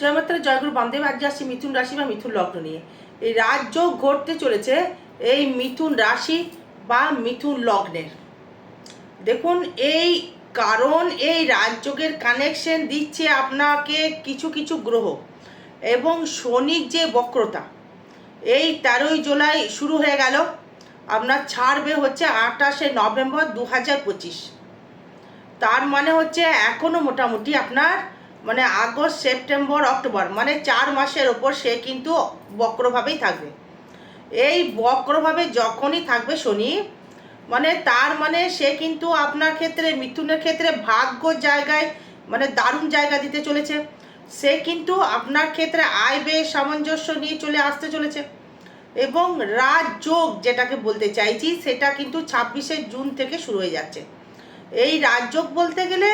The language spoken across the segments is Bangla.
জয়মাত্রা জয়গুরু বামদেব আজ আসছি মিথুন রাশি বা মিথুন লগ্ন নিয়ে। এই রাজযোগ ঘটতে চলেছে এই মিথুন রাশি বা মিথুন লগ্নের। দেখুন, এই কারণ এই রাজযোগের কানেকশন দিচ্ছে আপনাকে কিছু কিছু গ্রহ এবং শনির যে বক্রতা, এই তেরোই জুলাই শুরু হয়ে গেল। আপনার ছাড়বে হচ্ছে আঠাশে নভেম্বর দু হাজার পঁচিশ। তার মানে হচ্ছে এখনও মোটামুটি আপনার মানে আগস্ট, সেপ্টেম্বর, অক্টোবর মানে চার মাসের ওপর সে কিন্তু বক্রভাবেই থাকবে। এই বক্রভাবে যখনই থাকবে শনি মানে তার মানে সে কিন্তু আপনার ক্ষেত্রে, মিথুনের ক্ষেত্রে ভাগ্য জায়গায় মানে দারুণ জায়গা দিতে চলেছে। সে কিন্তু আপনার ক্ষেত্রে আয় ব্যয় সামঞ্জস্য নিয়ে চলে আসতে চলেছে। এবং রাজযোগ যেটাকে বলতে চাইছি, সেটা কিন্তু ছাব্বিশে জুন থেকে শুরু হয়ে যাচ্ছে। এই রাজযোগ বলতে গেলে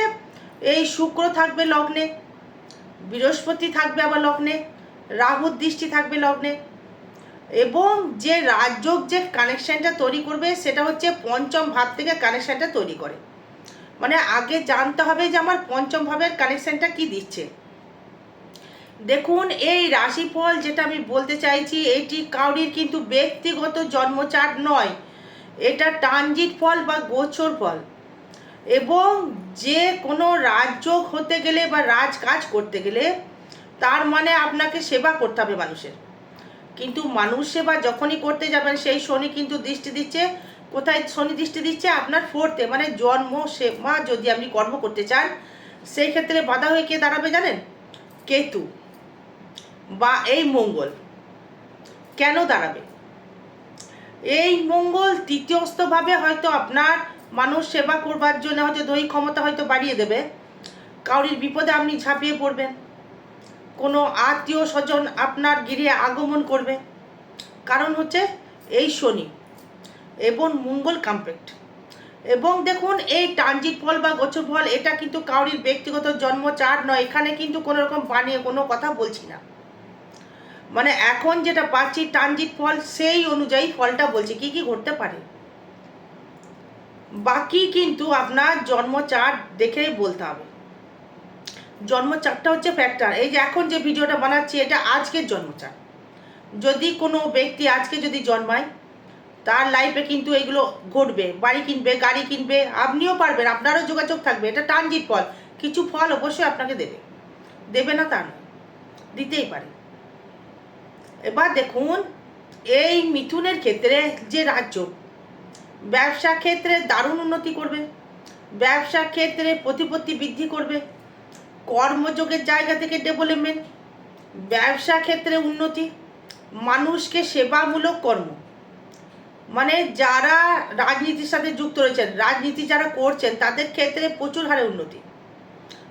এই শুক্র থাকবে লগ্নে, বৃহস্পতি থাকবে আবার লগ্নে, রাহুর দৃষ্টি থাকবে লগ্নে এবং যে রাজযোগ যে কানেকশানটা তৈরি করবে সেটা হচ্ছে পঞ্চম ভাব থেকে কানেকশানটা তৈরি করে। মানে আগে জানতে হবে যে আমার পঞ্চম ভাবের কানেকশানটা কি দিচ্ছে। দেখুন, এই রাশিফল যেটা আমি বলতে চাইছি, এটি কাউরির কিন্তু ব্যক্তিগত জন্মচার নয়। এটা ট্রানজিট ফল বা গোচর ফল। এবং যে কোনো রাজযোগ হতে গেলে বা রাজ কাজ করতে গেলে তার মানে আপনাকে সেবা করতে হবে মানুষের। কিন্তু মানুষ সেবা যখনই করতে যাবেন, সেই শনি কিন্তু দৃষ্টি দিচ্ছে। কোথায় শনি দৃষ্টি দিচ্ছে? আপনার ফোর্থে মানে জন্ম সেবা যদি আপনি কর্ম করতে চান, সেই ক্ষেত্রে বাধা হয়ে কে দাঁড়াবে জানেন? কেতু বা এই মঙ্গল। কেন দাঁড়াবে? এই মঙ্গল তৃতীয়স্থভাবে হয়তো আপনার মানুষ সেবা করবার জন্য হয়তো দৈহিক ক্ষমতা হয়তো বাড়িয়ে দেবে। কাউরির বিপদে আপনি ঝাঁপিয়ে পড়বেন। কোনো আত্মীয় স্বজন আপনার গিরে আগমন করবে। কারণ হচ্ছে এই শনি এবং মঙ্গল কমপ্লেক্ট এবং দেখুন, এই ট্রানজিট ফল বা গোচর ফল, এটা কিন্তু কাউরির ব্যক্তিগত জন্ম চার নয়। এখানে কিন্তু কোনো রকম বানিয়ে কোনো কথা বলছি না। মানে এখন যেটা পাচ্ছি ট্রানজিট ফল, সেই অনুযায়ী ফলটা বলছি। কি কি ঘটতে পারে? বাকি কিন্তু আপনার জন্ম চার্ট দেখেই বলতে হবে জন্ম চার্টটা হচ্ছে ফ্যাক্টর এই যে এখন যে ভিডিওটা বানাচ্ছি, এটা আজকের জন্ম যদি কোনো ব্যক্তি আজকে যদি জন্মায়, তার লাইফে কিন্তু এগুলো ঘটবে। বাড়ি কিনবে, গাড়ি কিনবে, আপনিও পারবেন, আপনারও যোগাযোগ থাকবে। এটা ট্রানজিট ফল। কিছু ফল অবশ্যই আপনাকে দেবে। দেবে না তা দিতেই পারে। এবার দেখুন, এই মিথুনের ক্ষেত্রে যে রাজ্য ব্যবসা ক্ষেত্রে দারুণ উন্নতি করবে, ব্যবসা ক্ষেত্রে প্রতিপত্তি বৃদ্ধি করবে, কর্মযোগের জায়গা থেকে ডেভেলপমেন্ট ব্যবসা ক্ষেত্রে উন্নতি, মানুষকে সেবামূলক কর্ম। মানে যারা রাজনীতির সাথে যুক্ত রয়েছেন, রাজনীতি যারা করছেন, তাদের ক্ষেত্রে প্রচুর হারে উন্নতি।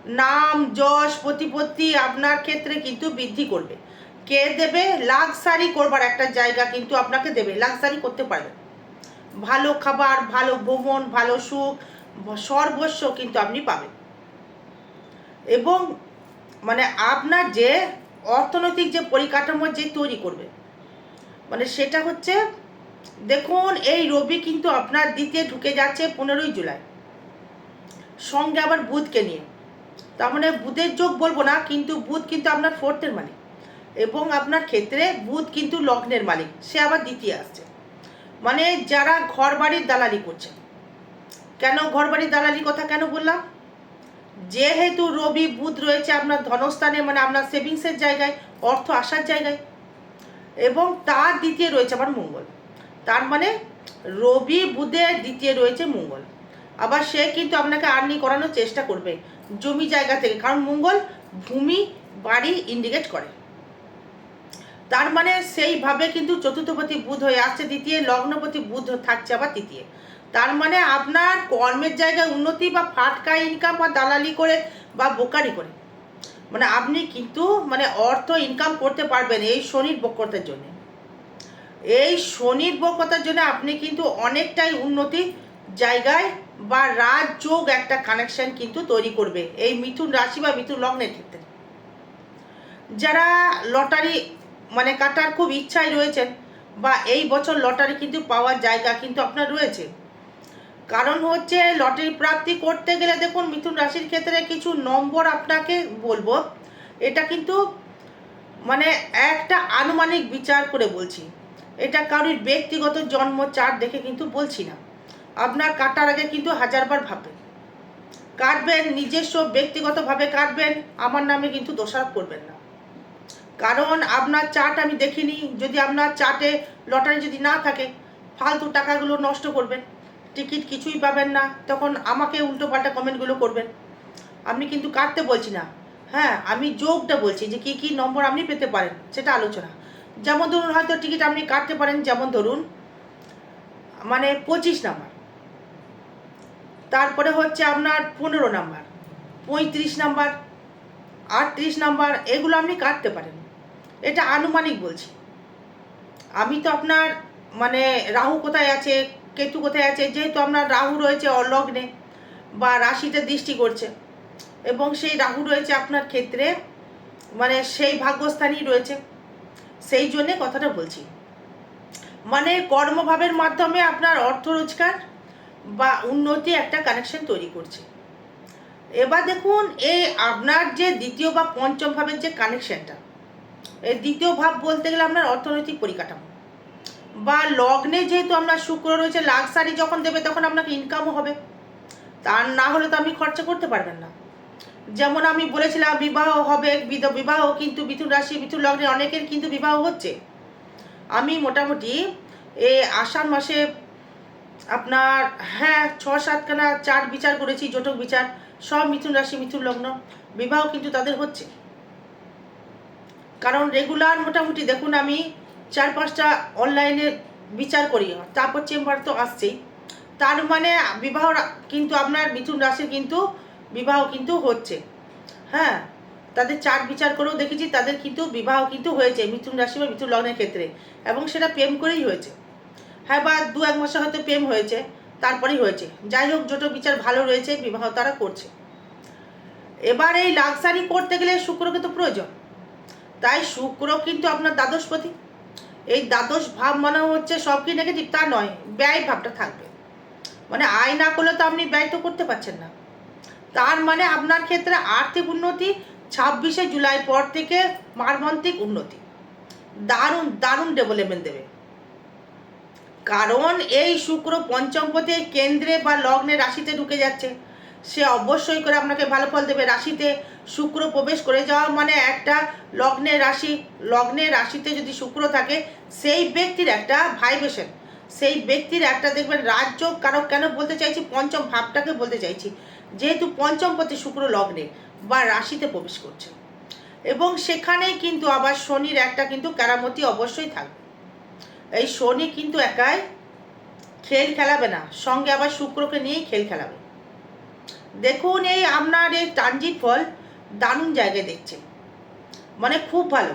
নাম, যশ, প্রতিপত্তি আপনার ক্ষেত্রে কিন্তু বৃদ্ধি করবে। কে দেবে? লাক্সারি করবার একটা জায়গা কিন্তু আপনাকে দেবে। লাক্সারি করতে পারবেন। ভালো খাবার, ভালো ভ্রমণ, ভালো সুখ, সর্বস্ব কিন্তু আপনি পাবেন। এবং মানে আপনার যে অর্থনৈতিক যে পরিকাঠামো যে তৈরি করবে মানে সেটা হচ্ছে, দেখুন এই রবি কিন্তু আপনার দ্বিতীয় ঢুকে যাচ্ছে পনেরোই জুলাই। সঙ্গে আবার বুধকে নিয়ে। তার মানে বুধের যোগ বলব না, কিন্তু বুধ কিন্তু আপনার ফোর্থের মালিক। এবং আপনার ক্ষেত্রে বুধ কিন্তু লগ্নের মালিক। সে আবার দ্বিতীয় আসছে। মানে যারা ঘর বাড়ির দালালি করছে। কেন ঘর বাড়ির দালালির কথা কেন বললাম? যেহেতু রবি বুধ রয়েছে আপনার ধনস্থানে মানে আপনার সেভিংসের জায়গায়, অর্থ আসার জায়গায়, এবং তার দ্বিতীয় রয়েছে আবার মঙ্গল। তার মানে রবি বুধের দ্বিতীয় রয়েছে মঙ্গল। আবার সে কিন্তু আপনাকে আর্নি করানোর চেষ্টা করবে জমি জায়গা থেকে, কারণ মঙ্গল ভূমি বাড়ি ইন্ডিকেট করে। তার মানে সেইভাবে কিন্তু চতুর্থপতি বুধ হয়ে আসছে, দ্বিতীয় লগ্নপতি বুধ থাকছে আবার তৃতীয়। তার মানে আপনার কর্মের জায়গায় উন্নতি বা ফাটকা ইনকাম বা দালালি করে বা বোকারি করে। মানে আপনি কিন্তু মানে অর্থ ইনকাম করতে পারবেন এই শনির বক্রতার জন্য। এই শনির বক্রতার জন্য আপনি কিন্তু অনেকটাই উন্নতি জায়গায় বা রাজযোগ একটা কানেকশন কিন্তু তৈরি করবে এই মিথুন রাশি বা মিথুন লগ্নের ক্ষেত্রে। যারা লটারি মানে কাটার খুব ইচ্ছায় রয়েছেন বা এই বছর লটারি কিন্তু পাওয়ার জায়গা কিন্তু আপনার রয়েছে। কারণ হচ্ছে লটারি প্রাপ্তি করতে গেলে দেখুন, মিথুন রাশির ক্ষেত্রে কিছু নম্বর আপনাকে বলব। এটা কিন্তু মানে একটা আনুমানিক বিচার করে বলছি। এটা কারোর ব্যক্তিগত জন্ম চার্ট দেখে কিন্তু বলছি না। আপনার কাটার আগে কিন্তু হাজারবার ভাববেন। কাটবেন, নিজস্ব ব্যক্তিগতভাবে কাটবেন, আমার নামে কিন্তু দোষারোপ করবেন না। কারণ আপনার চার্ট আমি দেখিনি, যদি আপনার চার্টে লটারি যদি না থাকে, ফালতু টাকাগুলো নষ্ট করবেন, টিকিট কিছুই পাবেন না, তখন আমাকে উল্টো পাল্টা কমেন্টগুলো করবেন। আপনি কিন্তু কাটতে বলছি না। হ্যাঁ আমি যোগটা বলছি যে কী কী নম্বর আপনি পেতে পারেন, সেটা আলোচনা। যেমন ধরুন হয়তো টিকিট আপনি কাটতে পারেন, যেমন ধরুন মানে পঁচিশ নাম্বার। তারপরে হচ্ছে আপনার পনেরো নাম্বার, পঁয়ত্রিশ নাম্বার, আটত্রিশ নাম্বার, এগুলো আপনি কাটতে পারেন। এটা আনুমানিক বলছি। আমি তো আপনার মানে রাহু কোথায় আছে, কেতু কোথায় আছে, যেহেতু আপনার রাহু রয়েছে অলগ্নে বা রাশিতে দৃষ্টি করছে, এবং সেই রাহু রয়েছে আপনার ক্ষেত্রে মানে সেই ভাগ্যস্থানই রয়েছে, সেই জন্যে কথাটা বলছি। মানে কর্মভাবের মাধ্যমে আপনার অর্থ রোজগার বা উন্নতি একটা কানেকশন তৈরি করছে। এবার দেখুন, এই আপনার যে দ্বিতীয় বা পঞ্চম ভাবের যে কানেকশনটা দ্বিতীয় ভাব বলতে গেলে আপনার অর্থনৈতিক পরিকাঠামো। বা লগ্নে যেহেতু আপনার শুক্র রয়েছে লাক্সারি যখন দেবে তখন আপনাকে ইনকামও হবে। তার না হলে তো আপনি খরচা করতে পারবেন না। যেমন আমি বলেছিলাম, বিবাহ হবে বিবাহ কিন্তু মিথুন রাশি, মিথুন লগ্নে অনেকের কিন্তু বিবাহ হচ্ছে। আমি মোটামুটি এ আষাঢ় মাসে আপনার হ্যাঁ ছ সাতখানা চার বিচার করেছি, জটক বিচার। সব মিথুন রাশি, মিথুন লগ্ন। বিবাহ কিন্তু তাদের হচ্ছে। কারণ রেগুলার মোটামুটি দেখুন আমি চার পাঁচটা অনলাইনে বিচার করি, তারপর চেম্বার তো আসছেই। তার মানে বিবাহ কিন্তু আপনার মিথুন রাশির কিন্তু বিবাহ কিন্তু হচ্ছে। হ্যাঁ তাদের চার বিচার করেও দেখেছি, তাদের কিন্তু বিবাহ কিন্তু হয়েছে, মিথুন রাশি বা মিথুন লগ্নের ক্ষেত্রে। এবং সেটা প্রেম করেই হয়েছে। হ্যাঁ বা দু এক মাসে হয়তো প্রেম হয়েছে, তারপরেই হয়েছে। যাই হোক জোটো বিচার ভালো রয়েছে, বিবাহ তারা করছে। এবার এই লাক্সারি করতে গেলে শুক্রকে তো প্রয়োজন। তাই শুক্র কিন্তু আপনার দ্বাদশপতি এই দ্বাদশ ভাব মানে হচ্ছে সব কি নেগেটিভ তা নয়, ব্যয় ভাবটা থাকবে। মানে আয় না করলে তো আপনি ব্যয় তো করতে পারছেন না। তার মানে আপনার ক্ষেত্রে আর্থিক উন্নতি, ছাব্বিশে জুলাই পর থেকে মারমান্তিক উন্নতি। দারুণ দারুণ ডেভেলপমেন্ট দেবে। কারণ এই শুক্র পঞ্চমপতি কেন্দ্রে বা লগ্নে রাশিতে ঢুকে যাচ্ছে। সে অবশ্যই করে আপনাকে ভালো ফল দেবে। রাশিতে শুক্র প্রবেশ করে যাওয়া মানে একটা লগ্নের রাশি লগ্নের রাশিতে যদি শুক্র থাকে, সেই ব্যক্তির একটা ভাইব্রেশন সেই ব্যক্তির একটা দেখবেন রাজ্য কারও কেন বলতে চাইছি? পঞ্চম ভাবটাকে বলতে চাইছি। যেহেতু পঞ্চম পঞ্চমপতি শুক্র লগ্নে বা রাশিতে প্রবেশ করছে। এবং সেখানেই কিন্তু আবার শনির একটা কিন্তু কেরামতি অবশ্যই থাকবে। এই শনি কিন্তু একাই খেল খেলাবে না, সঙ্গে আবার শুক্রকে নিয়েই খেল খেলাবে। দেখুন এই আপনার এই ট্রানজিট ফল দারুণ জায়গায় দেখছে। মানে খুব ভালো।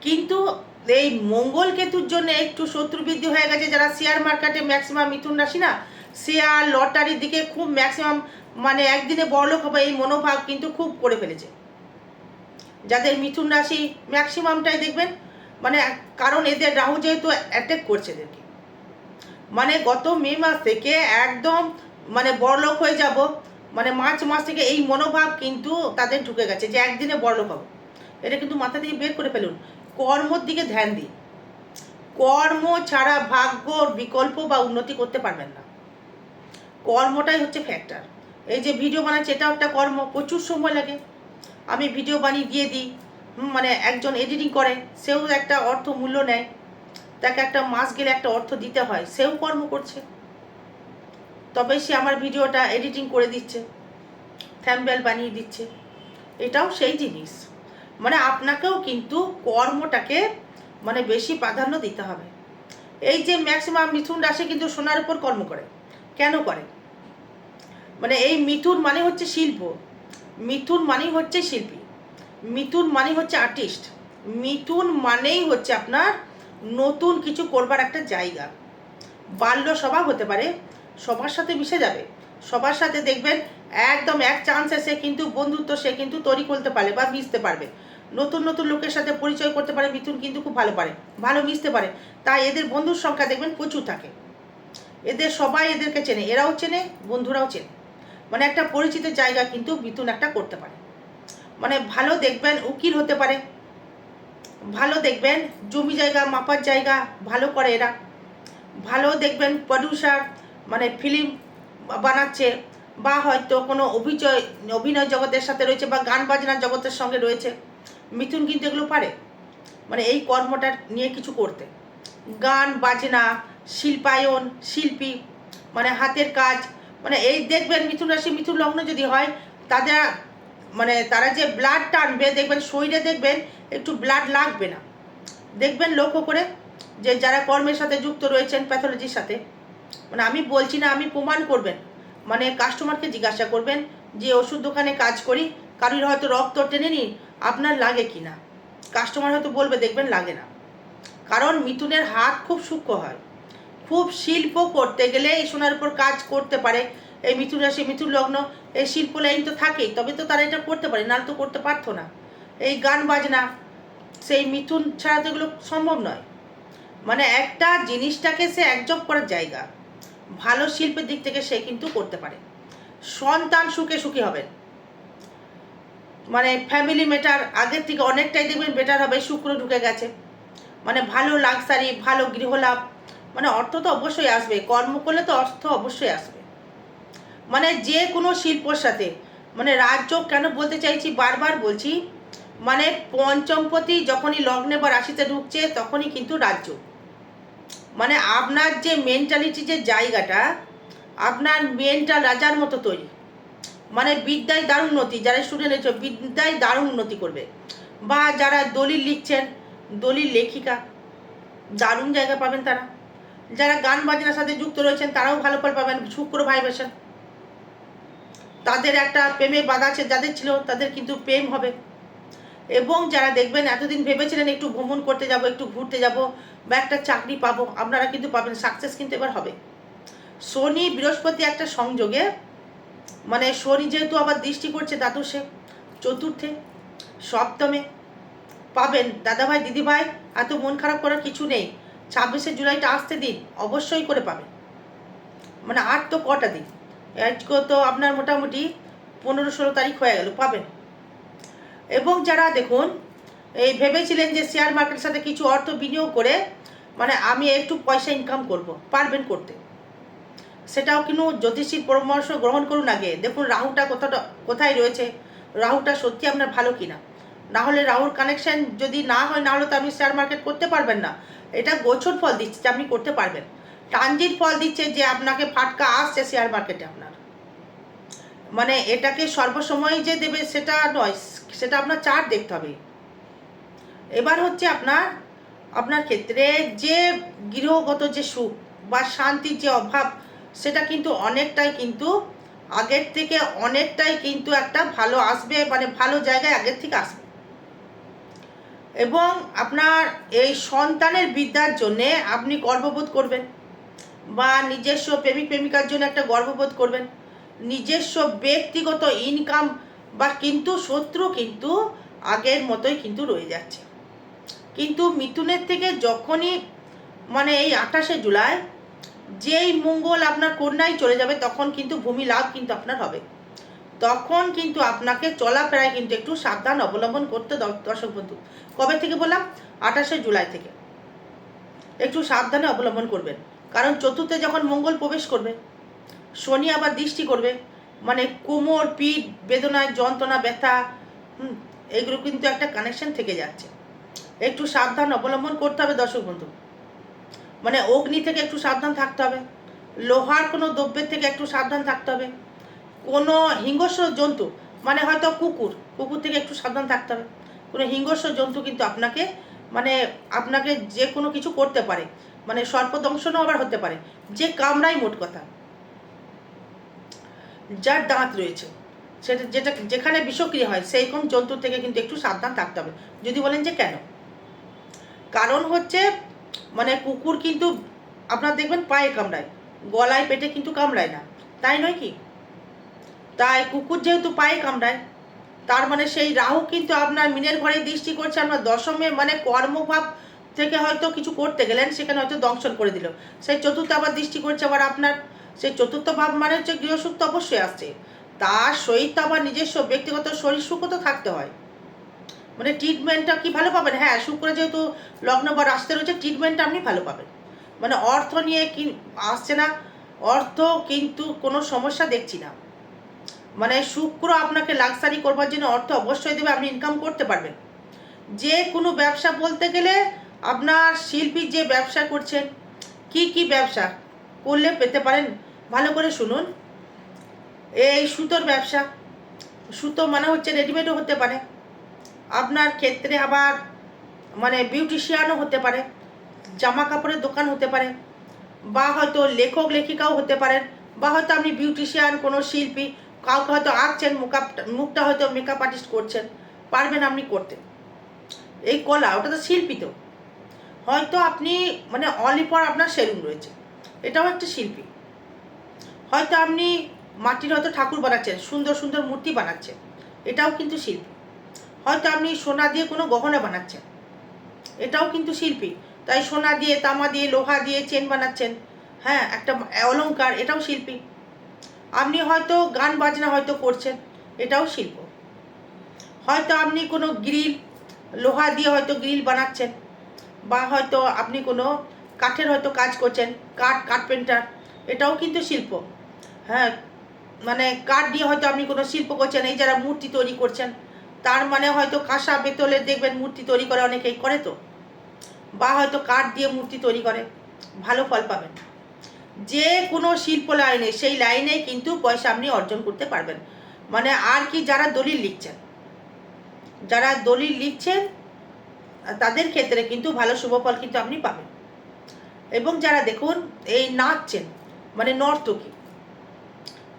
কিন্তু এই মঙ্গল কেতুর জন্য একটু শত্রু বৃদ্ধি হয়ে গেছে। যারা শেয়ার মার্কেটে ম্যাক্সিমাম মিথুন রাশি না, শেয়ার, লটারির দিকে খুব ম্যাক্সিমাম মানে একদিনে বড়লোক হবে এই মনোভাব কিন্তু খুব করে ফেলেছে। যাদের মিথুন রাশি ম্যাক্সিমামটাই দেখবেন মানে কারণ এদের রাহু যেহেতু অ্যাটাক করছে এদেরকে। মানে গত মে মাস থেকে একদম মানে বড়লোক হয়ে যাব মানে মার্চ মাস থেকে এই মনোভাব কিন্তু তাদের ঢুকে গেছে যে একদিনে বড়লোক হব। এটা কিন্তু মাথা থেকে বের করে ফেলুন। কর্মর দিকে ধ্যান দিই কর্ম ছাড়া ভাগ্যর বিকল্প বা উন্নতি করতে পারবেন না। কর্মটাই হচ্ছে ফ্যাক্টর এই যে ভিডিও বানাচ্ছে, এটাও একটা কর্ম, প্রচুর সময় লাগে। আমি ভিডিও বানিয়ে দিয়ে দিই মানে একজন এডিটিং করে, সেও একটা অর্থ মূল্য নেয়। তাকে একটা মাস গেলে একটা অর্থ দিতে হয়, সেও কর্ম করছে। তবে সে আমার ভিডিওটা এডিটিং করে দিচ্ছে থ্যাম্বেল বানিয়ে দিচ্ছে। এটাও সেই জিনিস। মানে আপনাকেও কিন্তু কর্মটাকে মানে বেশি প্রাধান্য দিতে হবে। এই যে ম্যাক্সিমাম মিথুন রাশি কিন্তু সোনার উপর কর্ম করে। কেন করে? মানে এই মিথুন মানে হচ্ছে শিল্প। মিথুন মানেই হচ্ছে শিল্পী। মিথুন মানেই হচ্ছে আর্টিস্ট মিথুন মানেই হচ্ছে আপনার নতুন কিছু করবার একটা জায়গা। বাল্য সভা হতে পারে সবার সাথে মিশে যাবে। সবার সাথে দেখবেন একদম এক চান্সে সে কিন্তু বন্ধুত্ব সে কিন্তু তৈরি করতে পারে বা মিশতে পারবে। নতুন নতুন লোকের সাথে পরিচয় করতে পারে, মিথুন কিন্তু খুব ভালো পারে, ভালো মিশতে পারে। তাই এদের বন্ধুর সংখ্যা দেখবেন প্রচুর থাকে। এদের সবাই এদেরকে চেনে, এরাও চেনে, বন্ধুরাও চেনে। মানে একটা পরিচিত জায়গা কিন্তু মিথুন একটা করতে পারে। মানে ভালো দেখবেন উকিল হতে পারে। ভালো দেখবেন জমি জায়গা, মাপার জায়গা, ভালো করে এরা। ভালো দেখবেন প্রডিউসার মানে ফিল্ম বানাচ্ছে বা হয়তো কোনো অভিজয়, অভিনয় জগতের সাথে রয়েছে বা গান বাজনার জগতের সঙ্গে রয়েছে, মিথুন কিন্তু এগুলো পারে। মানে এই কর্মটা নিয়ে কিছু করতে। গান, বাজনা, শিল্পায়ন, শিল্পী মানে হাতের কাজ মানে এই দেখবেন মিথুন রাশি, মিথুন লগ্ন যদি হয়, তাদের মানে তারা যে ব্লাড টানবে, দেখবেন শরীরে দেখবেন একটু ব্লাড লাগবে না। দেখবেন লক্ষ্য করে যে যারা কর্মের সাথে যুক্ত রয়েছেন প্যাথোলজির সাথে মানে আমি বলছি না, আমি প্রমাণ করবেন। মানে কাস্টমারকে জিজ্ঞাসা করবেন যে, ওষুধ দোকানে কাজ করি, কারোর হয়তো রক্ত টেনে নিন, আপনার লাগে কি না? কাস্টমার হয়তো বলবে, দেখবেন লাগে না। কারণ মিথুনের হাত খুব সূক্ষ্ম হয়। খুব শিল্প করতে গেলে এই সোনার উপর কাজ করতে পারে। এই মিথুন রাশি, মিথুন লগ্ন, এই শিল্প লাইন তো থাকেই, তবে তো তারা এটা করতে পারে, নাহলে তো করতে পারতো না। এই গান বাজনা, সেই মিথুন ছাড়া তো এগুলো সম্ভব নয়। মানে একটা জিনিসটাকে সে একজব করার জায়গা। ভালো শিল্পের দিক থেকে সে কিন্তু করতে পারে। সন্তান সুখে সুখী হবেন মানে ফ্যামিলি মেটার আগের থেকে অনেকটাই দেখবেন বেটার হবে, শুক্র ঢুকে গেছে। মানে ভালো লাক্সারি ভালো গৃহলাভ মানে অর্থ তো অবশ্যই আসবে, কর্ম করলে তো অর্থ অবশ্যই আসবে। মানে যে কোনো শিল্পর সাথে মানে রাজ্য কেন বলতে চাইছি, বারবার বলছি মানে পঞ্চমপতি যখনই লগ্নে বা রাশিতে ঢুকছে, তখনই কিন্তু রাজ্য। মানে আপনার যে মেন্টালিটি যে জায়গাটা, আপনার মেন্টাল রাজার মতো তৈরি। মানে বিদ্যায় দারুণ উন্নতি, যারা স্টুডেন্ট হচ্ছে বিদ্যায় দারুণ উন্নতি করবে। বা যারা দলিল লিখছেন, দলিল লেখিকা, দারুণ জায়গা পাবেন তারা। যারা গান বাজনার সাথে যুক্ত রয়েছেন, তারাও ভালো ফল পাবেন, শুক্র ভাইবেশন তাদের একটা প্রেমে বাধা আছে, যাদের ছিল, তাদের কিন্তু প্রেম হবে। এবং যারা দেখবেন এতদিন ভেবেছিলেন একটু ভ্রমণ করতে যাব, একটু ঘুরতে যাব, বা একটা চাকরি পাবো, আপনারা কিন্তু পাবেন সাকসেস কিন্তু এবার হবে। শনি বৃহস্পতি একটা সংযোগে মানে শনি যেহেতু আবার দৃষ্টি করছে দ্বাদশে, চতুর্থে, সপ্তমে পাবেন। দাদাভাই, দিদিভাই, এত মন খারাপ করার কিছু নেই। ছাব্বিশে জুলাইটা আসতে দিন, অবশ্যই করে পাবেন। মানে আর তো কটা দিন? আজকে তো আপনার মোটামুটি পনেরো ষোলো তারিখ হয়ে গেল, পাবেন। এবং যারা দেখুন, এই ভেবেছিলেন যে শেয়ার মার্কেটের সাথে কিছু অর্থ বিনিয়োগ করে মানে আমি একটু পয়সা ইনকাম করব, পারবেন করতে। সেটাও কিন্তু জ্যোতিষীর পরামর্শ গ্রহণ করুন আগে। দেখুন, রাহুটা কোথাটা কোথায় রয়েছে? রাহুটা সত্যি আপনার ভালো কিনা? না হলে রাহুর কানেকশন যদি না হয় না হলে তো আপনি শেয়ার মার্কেট করতে পারবেন না। এটা গোছর ফল দিচ্ছে যে আপনি করতে পারবেন। ট্রানজিট ফল দিচ্ছে যে আপনাকে ফাটকা আসছে শেয়ার মার্কেটে আপনার। মানে এটাকে সর্বসময় যে দেবে সেটা নয়, সেটা আপনার চার দেখতে হবে। এবার হচ্ছে আপনার আপনার ক্ষেত্রে যে গৃহগত যে সুখ বা শান্তির যে অভাব, সেটা কিন্তু অনেকটাই কিন্তু আগের থেকে অনেকটাই কিন্তু একটা ভালো আসবে মানে ভালো জায়গায় আগের থেকে আসবে। এবং আপনার এই সন্তানের বিদ্যার জন্যে আপনি গর্ববোধ করবেন বা নিজস্ব প্রেমিক প্রেমিকার জন্য একটা গর্ববোধ করবেন। নিজস্ব ব্যক্তিগত ইনকাম বা কিন্তু শত্রু কিন্তু আগের মতোই কিন্তু রয়ে যাচ্ছে। কিন্তু মিথুনের থেকে যখনই মানে এই আঠাশে জুলাই যেই মঙ্গল আপনার কন্যায় চলে যাবে, তখন কিন্তু ভূমি লাভ কিন্তু আপনার হবে। তখন কিন্তু আপনাকে চলাফেরায় কিন্তু একটু সাবধান অবলম্বন করতে দর্শক বন্ধু। কবে থেকে বললাম? আঠাশে জুলাই থেকে। একটু সাবধানে অবলম্বন করবেন। কারণ চতুর্থে যখন মঙ্গল প্রবেশ করবে শনি আবার দৃষ্টি করবে। মানে কোমর, পিঠ, বেদনায় যন্ত্রণা, ব্যথা, হুম, এগুলো কিন্তু একটা কানেকশন থেকে যাচ্ছে। একটু সাবধান অবলম্বন করতে হবে দর্শক বন্ধু। মানে অগ্নি থেকে একটু সাবধান থাকতে হবে। লোহার কোনো দ্রব্যের থেকে একটু সাবধান থাকতে হবে। কোনো হিংস্র জন্তু মানে হয়তো কুকুর কুকুর থেকে একটু সাবধান থাকতে হবে। কোনো হিংস্র জন্তু কিন্তু আপনাকে মানে আপনাকে যে কোনো কিছু করতে পারে। মানে সর্পদংশনও আবার হতে পারে। যে কামড়াই মোট কথা। যার দাঁত রয়েছে, সেটা যেটা যেখানে বিষক্রিয়া হয়, সেই রকম জন্তু থেকে কিন্তু একটু সাবধান থাকতে হবে। যদি বলেন যে কেন? কারণ হচ্ছে মানে কুকুর কিন্তু, আপনার দেখবেন পায়ে কামড়ায়, গলায়, পেটে কিন্তু কামড়ায় না। তাই নয় কি? তাই কুকুর যেহেতু পায়ে কামড়ায়, তার মানে সেই রাহু কিন্তু আপনার মিনের ঘরে দৃষ্টি করছে, আপনার দশমে মানে কর্মভাব থেকে হয়তো কিছু করতে গেলেন, সেখানে হয়তো দংশন করে দিল। সেই চতুর্থ আবার দৃষ্টি করছে, আবার আপনার সেই চতুর্থ ভাব মানে হচ্ছে গৃহসুখ তো অবশ্যই আসছে। তার সহিত আবার নিজস্ব ব্যক্তিগত শরীর, সুখও তো থাকতে হয়। মানে ট্রিটমেন্টটা কি ভালো পাবেন? হ্যাঁ শুক্র যেহেতু লগ্ন বা রাস্তায় রয়েছে ট্রিটমেন্টটা আপনি ভালো পাবেন। মানে অর্থ নিয়ে কি আসছে না, অর্থ কিন্তু কোনো সমস্যা দেখছি না। মানে শুক্র আপনাকে লাক্সারি করবার জন্য অর্থ অবশ্যই দেবে, আপনি ইনকাম করতে পারবেন। যে কোনো ব্যবসা বলতে গেলে আপনার শিল্পী যে ব্যবসা করছেন, কি কি ব্যবসা করলে পেতে পারেন? ভালো করে শুনুন। এই সুতোর ব্যবসা, সুতো মানে হচ্ছে রেডিমেডও হতে পারে। আপনার ক্ষেত্রে আবার মানে বিউটিশিয়ানও হতে পারে জামা কাপড়ের দোকান হতে পারে, বা হয়তো লেখক, লেখিকাও হতে পারেন বা হয়তো আপনি বিউটিশিয়ান কোনো শিল্পী, কাউকে হয়তো আঁকছেন মুখআপ মুখটা হয়তো মেকআপ আর্টিস্ট করছেন, পারবেন আপনি করতে। এই কলা, ওটা তো শিল্পী তো। হয়তো আপনি মানে অলিপর আপনার সেলুন রয়েছে। এটাও একটা শিল্পী। হয়তো আপনি মাটির হয়তো ঠাকুর বানাচ্ছেন, সুন্দর সুন্দর মূর্তি বানাচ্ছেন। এটাও কিন্তু শিল্পী। হয়তো আপনি সোনা দিয়ে কোনো গহনা বানাচ্ছেন। এটাও কিন্তু শিল্পী। তাই সোনা দিয়ে, তামা দিয়ে, লোহা দিয়ে চেন বানাচ্ছেন। হ্যাঁ একটা অলঙ্কার এটাও শিল্পী। আপনি হয়তো গান বাজনা হয়তো করছেন, এটাও শিল্প। হয়তো আপনি কোনো গ্রিল, লোহা দিয়ে হয়তো গ্রিল বানাচ্ছেন, বা হয়তো আপনি কোনো কাঠের হয়তো কাজ করছেন, কাঠ, কার্পেন্টার, এটাও কিন্তু শিল্প। হ্যাঁ মানে কাঠ দিয়ে হয়তো আপনি কোনো শিল্প করছেন, এই যারা মূর্তি তৈরি করছেন, তার মানে হয়তো কাঁসা বেতলের দেখবেন মূর্তি তৈরি করে অনেকেই করে তো। বা হয়তো কাঠ দিয়ে মূর্তি তৈরি করে, ভালো ফল পাবেন। যে কোনো শিল্প লাইনে, সেই লাইনে কিন্তু পয়সা আপনি অর্জন করতে পারবেন। মানে আর কি যারা দলিল লিখছেন, যারা দলিল লিখছেন, তাদের ক্ষেত্রে কিন্তু ভালো শুভ ফল কিন্তু আপনি পাবেন। এবং যারা দেখুন, এই নাচছেন মানে নর্তকী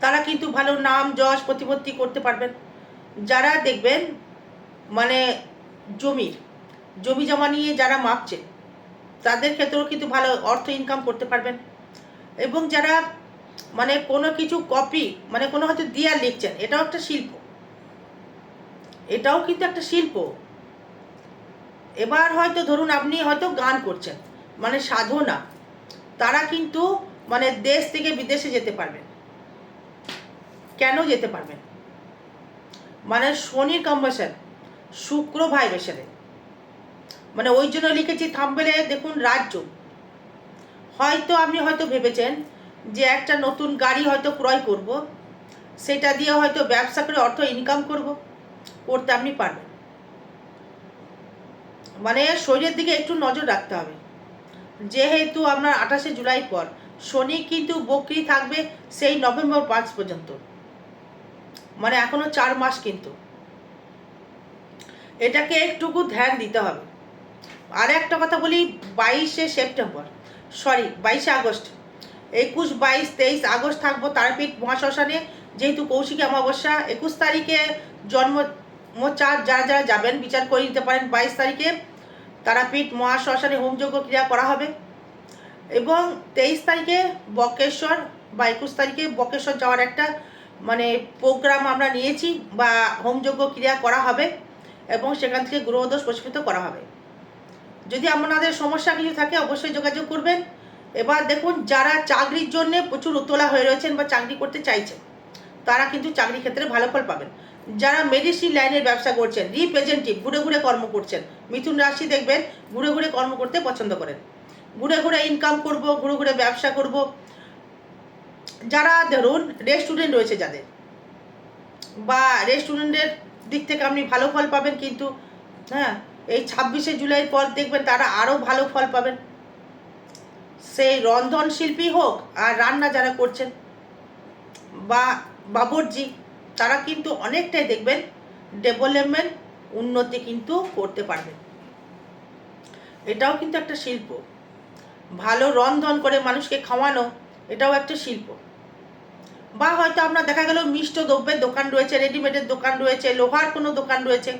তারা কিন্তু ভালো নাম, যশ, প্রতিপত্তি করতে পারবেন। যারা দেখবেন মানে জমির জমি জমা নিয়ে যারা মাপছেন তাদের ক্ষেত্রেও কিন্তু ভালো অর্থ ইনকাম করতে পারবেন। এবং যারা মানে কোনো কিছু কপি মানে কোনো হয়তো দিয়া লিখছেন, এটাও একটা শিল্প। এটাও কিন্তু একটা শিল্প। এবার হয়তো ধরুন আপনি হয়তো গান করছেন মানে সাধনা, তারা কিন্তু মানে দেশ থেকে বিদেশে যেতে পারবেন। কেন যেতে পারবেন? মানে শনি কম্বাসন শুক্র ভাইবেশনে মানে ওই জন্য লিখেছি থাম্বেলে দেখুন রাজ্য। হয়তো আপনি হয়তো ভেবেছেন যে একটা নতুন গাড়ি হয়তো ক্রয় করব, সেটা দিয়ে হয়তো ব্যবসা করে অর্থ ইনকাম করব, করতে আপনি পারবেন। মানে শরীরের দিকে একটু নজর রাখতে হবে। যেহেতু আপনার আঠাশে জুলাই পর, শনি কিন্তু বকরি থাকবে সেই নভেম্বর পাঁচ পর্যন্ত। মানে এখনও চার মাস কিন্তু। এটাকে একটুকু ধ্যান দিতে হবে। আর একটা কথা বলি, বাইশে সেপ্টেম্বর সরি বাইশে আগস্ট। একুশ, বাইশ, তেইশ আগস্ট থাকব তারাপীঠ মহাশ্মশানে। যেহেতু কৌশিকী অমাবস্যা, একুশ তারিখে জন্ম চার যারা যারা যাবেন, বিচার করে নিতে পারেন বাইশ তারিখে। তারাপীঠ মহাশ্মশানে হোমযজ্ঞ ক্রিয়া করা হবে। এবং তেইশ তারিখে বকেশ্বর বা একুশ তারিখে বকেশ্বর যাওয়ার একটা মানে প্রোগ্রাম আমরা নিয়েছি বা হোমযোগ্য ক্রিয়া করা হবে এবং সেখান থেকে গ্রহদোষ প্রস্ফুটিত করা হবে। যদি আপনাদের সমস্যা কিছু থাকে অবশ্যই যোগাযোগ করবেন। এবার দেখুন, যারা চাকরির জন্য প্রচুর উতলা হয়ে রয়েছেন বা চাকরি করতে চাইছেন, তারা কিন্তু চাকরি ক্ষেত্রে ভালো ফল পাবেন। যারা মেডিসিন লাইনের ব্যবসা করছেন রিপ্রেজেন্টেটিভ ঘুরে ঘুরে কর্ম করছেন, মিথুন রাশি দেখবেন, ঘুরে ঘুরে কর্ম করতে পছন্দ করেন। ঘুরে ঘুরে ইনকাম করব, ঘুরে ঘুরে ব্যবসা করব যারা ধরুন রেস্টুরেন্ট রয়েছে যাদের, বা রেস্টুরেন্টের দিক থেকে আপনি ভালো ফল পাবেন কিন্তু হ্যাঁ এই ছাব্বিশে জুলাই পর দেখবেন তারা আরও ভালো ফল পাবেন। সেই রন্ধন শিল্পী হোক আর রান্না যারা করছেন, বা বাবরজি তারা কিন্তু অনেকটাই দেখবেন ডেভেলপমেন্ট উন্নতি কিন্তু করতে পারবেন। এটাও কিন্তু একটা শিল্প। ভালো রন্ধন করে মানুষকে খাওয়ানো, এটাও একটা শিল্প। বা হয়তো আপনার দেখা গেল মিষ্ট দ্রব্যের দোকান রয়েছে, রেডিমেডের দোকান রয়েছে, লোহার কোনো দোকান রয়েছে।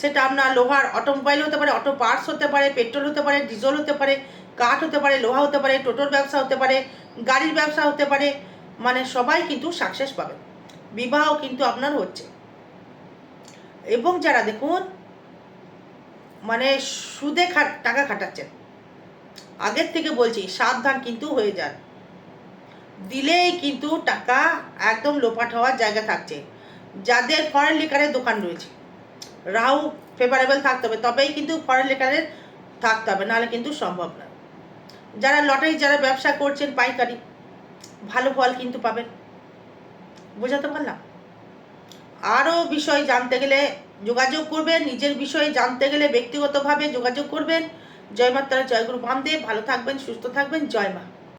সেটা আপনার লোহার অটোমোবাইল হতে পারে অটো পার্টস হতে পারে পেট্রোল হতে পারে ডিজেল হতে পারে, কাঠ হতে পারে, লোহা হতে পারে, টোটোর ব্যবসা হতে পারে, গাড়ির ব্যবসা হতে পারে মানে সবাই কিন্তু সাকসেস পাবে। বিবাহ কিন্তু আপনার হচ্ছে। এবং যারা দেখুন মানে সুদে টাকা খাটাচ্ছেন, আগের থেকে বলছি, সাবধান কিন্তু হয়ে যান। দিলেই কিন্তু টাকা একদম লোপাট হওয়ার জায়গা থাকছে। যাদের ফরেন লিকারের দোকান রয়েছে, রাহু ফেভারেবল থাকতে হবে, তবেই কিন্তু ফরেন লিকারের থাকতে হবে, নাহলে কিন্তু সম্ভব নয় যারা লটারি, যারা ব্যবসা করছেন পাইকারি, ভালো ফল কিন্তু পাবেন। বোঝাতে পারলাম? আরও বিষয় জানতে গেলে যোগাযোগ করবেন, নিজের বিষয়ে জানতে গেলে ব্যক্তিগতভাবে যোগাযোগ করবেন। জয় মাতারা, জয় গুরু বামদেব ভালো থাকবেন, সুস্থ থাকবেন, জয় মা।